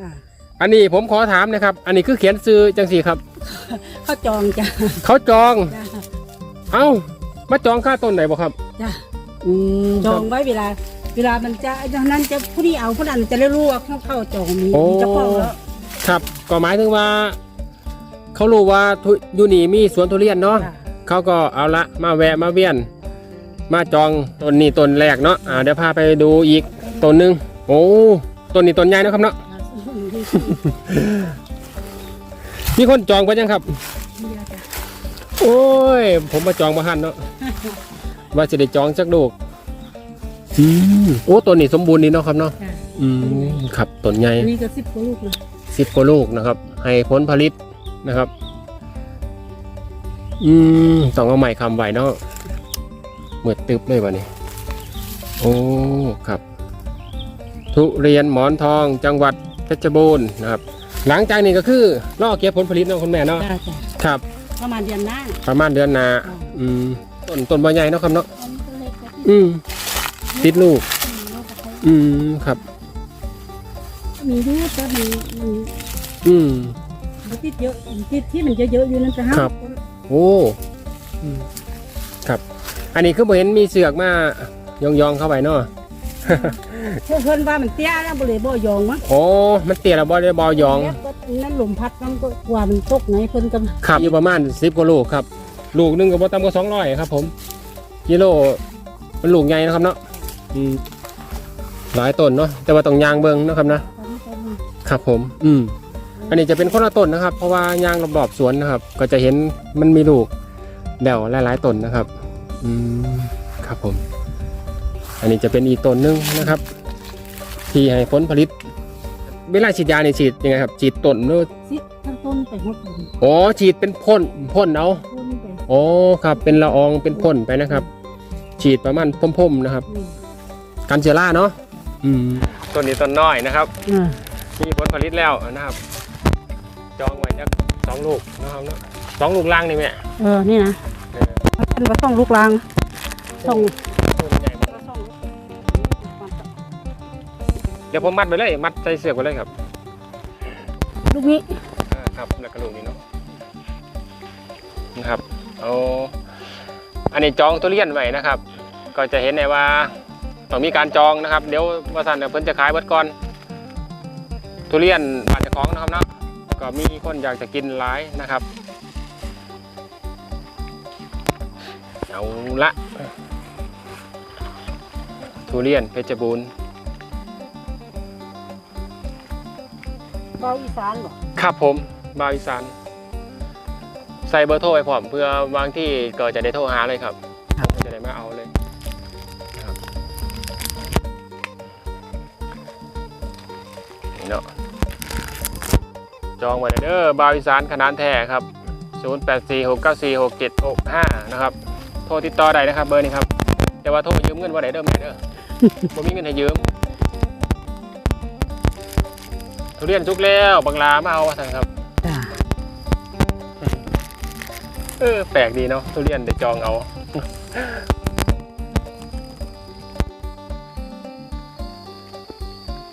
อ่าอันนี้ผมขอถามนะครับ อันนี้คือเขียนซื้อจังสี่ครับ เขาจองจ้ะเขาจอง จ้ะเอ้า มาจองค่าต้นไหนบ่ครับ จ้ะอืมจองไว้เวลา เวลามันจะดังนั้นจะผู้นี้เอาผู้นั้นจะได้รู้ว่าเขาเข้าจองมีโอ้มีเจ้าของแล้วครับก็หมายถึงว่า เขารู้ว่าทุอยู่นี่มีสวนทุเรียนเนาะ จ้ะเขาก็เอาละมาแวะมาเวียน มาจองต้นนี้ต้นแรกเนาะอ่าเดี๋ยวพาไปดูอีกต้นหนึงโอ้ต้นนี้ต้นใหญ่เนาะครับเนาะ มีคนจองไปยังครับ โอ้ย ผมมาจองมาหันเนาะ ว่าจะได้จองจักลูกอืมโอ้ต้นนี้สมบูรณ์ดีเนาะครับเนาะ จ้ะอืมครับต้นใหญ่อันนี้ก็สิบกว่าลูกเลยสิบกว่าลูกนะครับ ให้ผลผลิตนะครับ อืมต้องเอาใหม่คำไหวเนาะเหมือดตึบเลยวะนี่โอ้ ครับ ทุเรียนหมอนทองจังหวัด เพชรบูรณ์นะครับ หลังจากนี้ก็คือรอเก็บผลผลิตเนาะคุณแม่เนาะจ้ะจ้ะครับ ประมาณเดือนหน้าประมาณเดือนหนาอืมต้นต้นใบใหญ่เนาะครับเนาะอันนี้ก็เล็กกว่าที่อืมติดลูกลูกกระทบอืมครับ มีรูปแต่มันมันอืม มันติดเยอะติดที่มันเยอะๆอยู่นั่นจะห้าครับ โอ้อืมครับ อันนี้คือบ่เห็นมีเสือกมายองยองๆเข้าไปเนาะ เพื่อนเพิ่นว่ามันเตี้ยแล้วบ่เลยบ่ยองมั้งโอ้มันเตี้ยแล้วบ่ได้บ่ยองแล้วก็นั่นลมพัดมันก็กว่ามันตกไหนเพิ่นก็ครับอยู่ประมาณ10กว่าลูกครับ ลูกหนึงก็บ่ต่ำกว่า200ครับผมกิโลมันลูกใหญ่นะครับเนาะอืมหลายต้นเนาะแต่ว่าต้องยางเบิ่งเนาะครับนะครับผม อืมอันนี้จะเป็นคนละต้นนะครับ เพราะว่ายางรอบๆสวนนะครับ ก็จะเห็นมันมีลูกเดี่ยวหลายๆต้นนะครับ อืมครับผม อันนี้จะเป็นอีกต้นหนึงนะครับ ที่ให้ผลผลิต เวลาฉีดยาเนี่ยฉีดยังไงครับ ฉีดต้นเนอะซิดทั้งต้นไปหมดเลยอ๋อฉีดเป็นพ่นพ่นเอาต้นไปอ๋อครับ เป็นละอองเป็นพ่นไปนะครับ ฉีดประมาณพ่มๆนะครับอืมกันเชื้อราเนาะอืมต้นนี้ต้นน้อยนะครับ อ่ามีผลผลิตแล้วนะครับ จองไว้จักสองลูกนะครับเนาะสองลูกล่างนี่แม่เออนี่นะเออมันก็ต้องลูกลางต้อง เดี๋ยวผมมัดไปเลย มัดใส่เสือกไปเลยครับลูกนี้อ่าครับแล้วก็ลูกนี้เนาะนะครับเอาอันนี้จองทุเรียนไว้นะครับ ก็จะเห็นได้ว่าต้องมีการจองนะครับ เดี๋ยวว่าสันเดี๋ยวเพิ่นจะขายเบิดก่อนทุเรียนบานเจะของนะครับเนาะก็มีคนอยากจะกินหลายนะครับเอาละทุเรียนเพชรบูรณ์ เบาอีสานบ่ครับผมบาวอีสานใส่เบอร์โทรไว้พร้อมเพื่อบางที่ก็จะได้โทรหาเลยครับผมจะได้มาเอาเลยนะครับนี่เนาะจองไว้เลยเด้อบาวอีสานขนาดแท้ครับ 0846946765 นะครับ โทรติดต่อได้นะครับ เบอร์นี้ครับ แต่ว่าโทรยืมเงินว่าไหนเด้อแม่เด้อ ผมมีเงินให้ยืม ทุเรียนสุกแล้วบางลามาเอาว่าสั่งครับจ้าเออแปลกดีเนาะทุเรียนเดี๋ยวจองเอา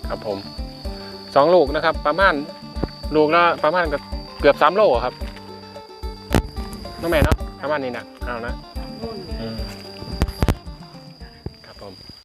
ครับผมสองลูกนะครับ ประมาณลูกละประมาณก็เกือบสามโลอะครับน้องแม่เนาะประมาณนี้นะเอานะอืม